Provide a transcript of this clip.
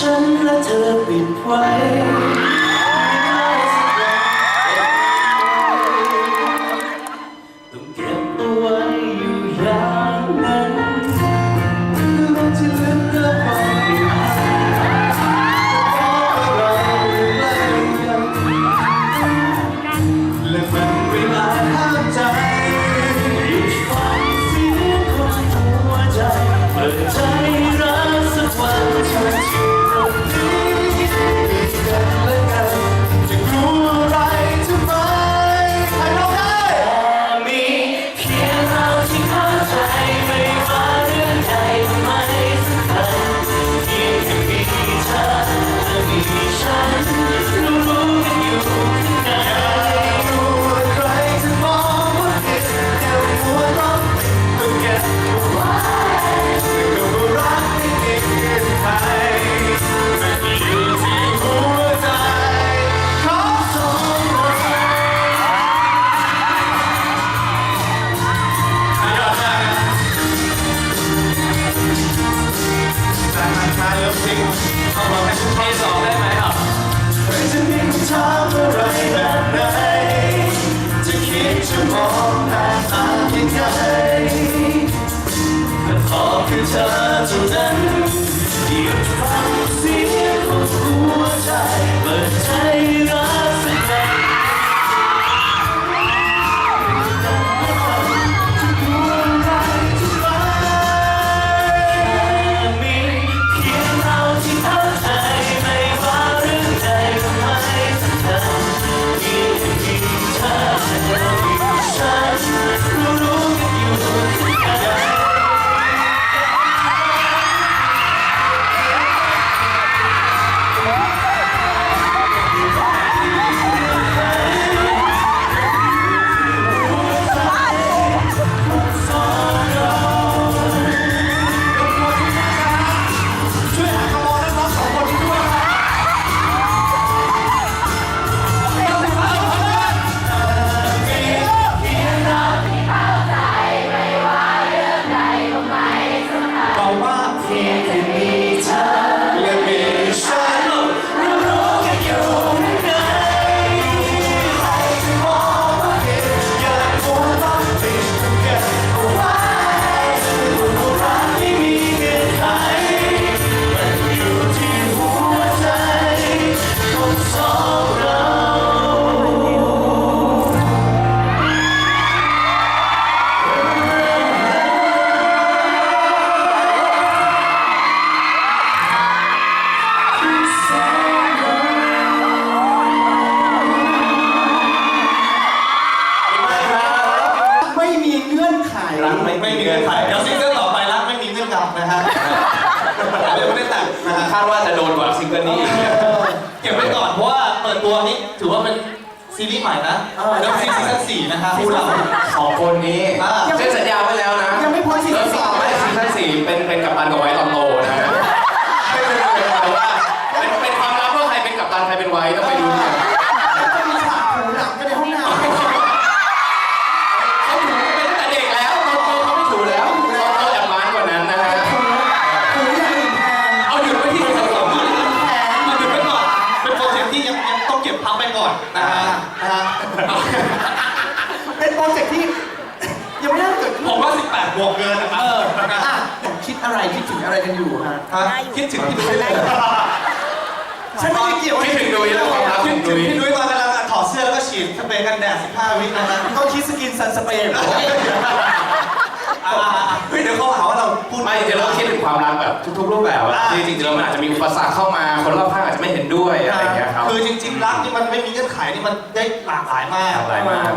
ฉันและเธอปิดไว้ต้องเก็บเอาไว้อยู่อย่างนั้นคือรัที่ลึกและความผิดพลาดและมันไม่อาจห้ามใจอีกฝัเสียคนหัวใจเปิดใจ เพสองได้ไหมจะมคอะรแบบไหนจะคิดงแตกต่แต่ขอคือเธอเท่านั้น โดนกว่าซิงเกิลนี้เก็บไว้ก่อนเพราะว่าเปิดตัวนี้ถือว่าเป็นซีรีส์ใหม่นะแล้วซีซั่นสี่นะฮะคู่เรา สองคนนี้เส้นสัญญาไว้แล้วนะยังไม่พ้นซีซั่นสอง ไม่ซีซั่นสี่เป็นเป็นกับปันกับไว้ตอนโตนะฮะ ต้องเก็บพักไปก่อนนะฮะนะฮะเป็นโปรเจกต์ที่ ยังไม่ได้เกิดขึ้นผมว่า 18 บวกเกินนะครับเอออะคิดอะไรคิดถึงอะไรกันอยู่ฮะฮะคิดถึงพี่ดุ้ยเลยฉันไม่ได้เกี่ยวคิดถึงดุยแล้วความรักขคิอดงถึดุงยพี่ดุ้ยตอนกำลังถอดเสื้อแล้วก็ฉีดสเปรย์กันแดด 15 วินะฮะเขาคิดสกินซันสเปรย์เหร ออ่าเฮ้ยเดี๋ยวเขาหาว่าเราพูด ไม่จริงๆเราคิดถึงความรักแบบทุกๆรูปแบบอะจริงๆแล้วมันอาจจะมีอุปสรรคเข้ามาคนรอบข้างอาจจะไม่เห็นด้วยอะไรอย่างเงี้ยครับ คือจริงๆรักนี่มันไม่มีเงื่อนไขนี่มันได้หลากหลายมาก หลากหลายมาก